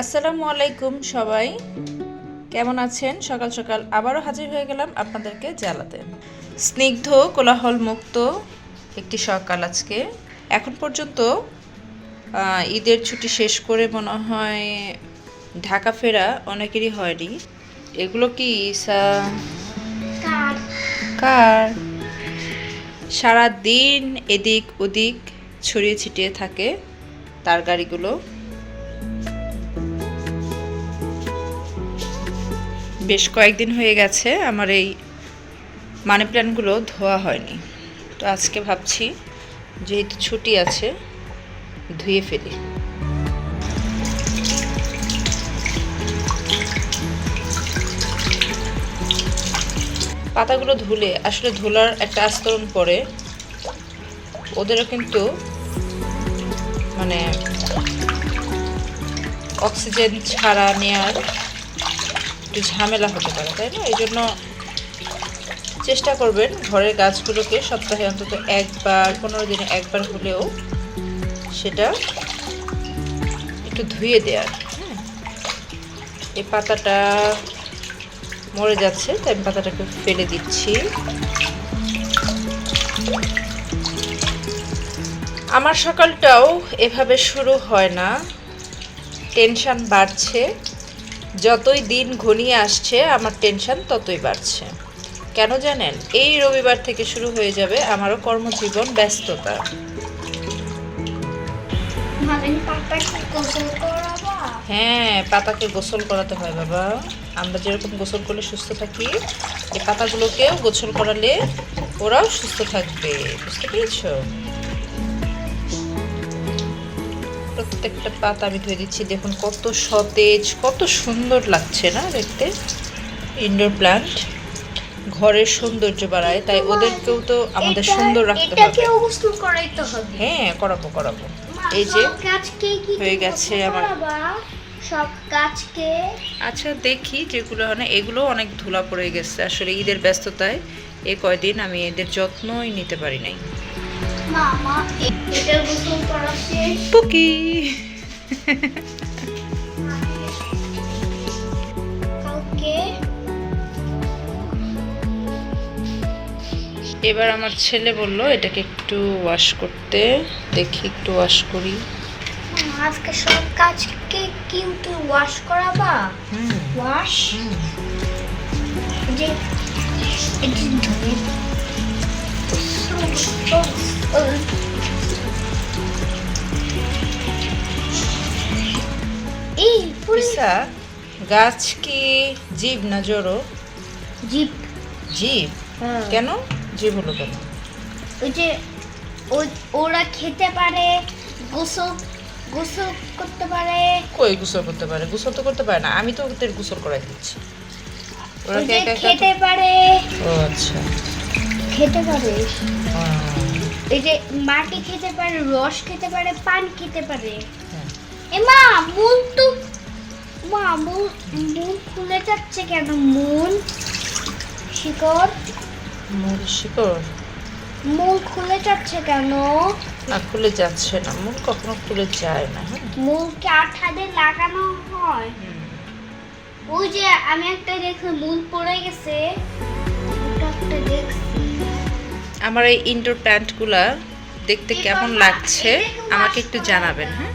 আসসালামু আলাইকুম সবাই। কেমন আছেন? সকাল সকাল আবারও হাজির হয়ে গেলাম আপনাদেরকে জ্বালাতে স্নিগ্ধ কোলাহল মুক্ত একটি সকাল আজকে। এখন পর্যন্ত ঈদের ছুটি শেষ করে মনে হয় ঢাকা ফেরা অনেকেরই হয়নি। এগুলো কি কার? সারা দিন এদিক ওদিক ছড়িয়ে ছিটিয়ে থাকে তার গাড়িগুলো। বেশ কয়েকদিন হয়ে গেছে, আমার এই মানি প্ল্যান্টগুলো ধোয়া হয়নি। তো আজকে ভাবছি, যেহেতু ছুটি আছে, ধুয়ে ফেলি। পাতাগুলো ধুলে, আসলে ধুলার একটা আস্তরণ পড়ে ওদেরও কিন্তু মানে অক্সিজেন ছাড়া নেওয়ার একটু ঝামেলা হতে পারে, তাই না? এই জন্য চেষ্টা করবেন ঘরের গাছগুলোকে সপ্তাহে অন্তত একবার, পনেরো দিনে একবার হলেও সেটা একটু ধুয়ে দেওয়ার এই পাতাটা মরে যাচ্ছে, তাই আমি পাতাটাকে ফেলে দিচ্ছি। আমার সকালটাও এভাবে শুরু হয় না। টেনশান বাড়ছে। যতই দিন ঘনিয়ে আসছে আমার টেনশন ততই বাড়ছে। কেন জানেন? এই রবিবার থেকে শুরু হয়ে যাবে আমারও কর্মজীবন ব্যস্ততা। মানে পাতাকে গোসল করাবা? হ্যাঁ পাতাকে গোসল করাতে হয় বাবা। আমরা যেরকম গোসল করলে সুস্থ থাকি এই পাতাগুলোকেও গোসল করালে ওরাও সুস্থ থাকবে। বুঝতে পেরেছ? প্রত্যেকটা পাতা আমি ধুয়ে দিচ্ছি। দেখুন কত সতেজ কত সুন্দর লাগছে না দেখতে? ইনডোর প্ল্যান্ট ঘরের সৌন্দর্য বাড়ায়। তাই ওদেরকেও তো আমাদের সুন্দর রাখতে হবে। হ্যাঁ করাবো করাবো। এই যে হয়ে গেছে আমার। সব গাছকে? আচ্ছা দেখি যেগুলো মানে এগুলো অনেক ধুলা পড়ে গেছে। আসলে ঈদের ব্যস্ততায় এ কয়দিন আমি এদের যত্নই নিতে পারি নাই। পুকি। এবার আমার ছেলে বলল এটাকে একটু ওয়াশ করতে দেখি একটু ওয়াশ করি। আজকে সব কাজকে কিন্তু ওয়াশ করাবা? ওয়াশ। যে পিসা গাছ কি জীব না জড়ো? জীব। জীব? কেন? জীব হলো কেন? ওই যে ওরা খেতে পারে গোসল গোসল করতে পারে। কই গোসল করতে পারে? গোসল তো করতে পারে না। আমি তো ওদের গোসল করাই দিচ্ছি। ওরা খেতে পারে। ও আচ্ছা। খেতে পারে। আহ, এই যে মাটি খেতে পারে রস খেতে পারে পান খেতে পারে। হ্যাঁ। এ মা মূল তো মা মূল মূল খুলে যাচ্ছে কেন? মূল শিকড়। মূল শিকড়? মূল খুলে যাচ্ছে কেন? না খুলে যাচ্ছে না। মূল কখনো খুলে যায় না হ্যাঁ। মূলকে আঠা দিয়ে লাগানো হয়। ওই যে আমি একটা দেখছি মূল পড়ে গেছে। ওটা একটা দেখছি। আমার এই ইনডোর প্ল্যান্টগুলা দেখতে কেমন লাগছে? আমাকে একটু জানাবেন হ্যাঁ?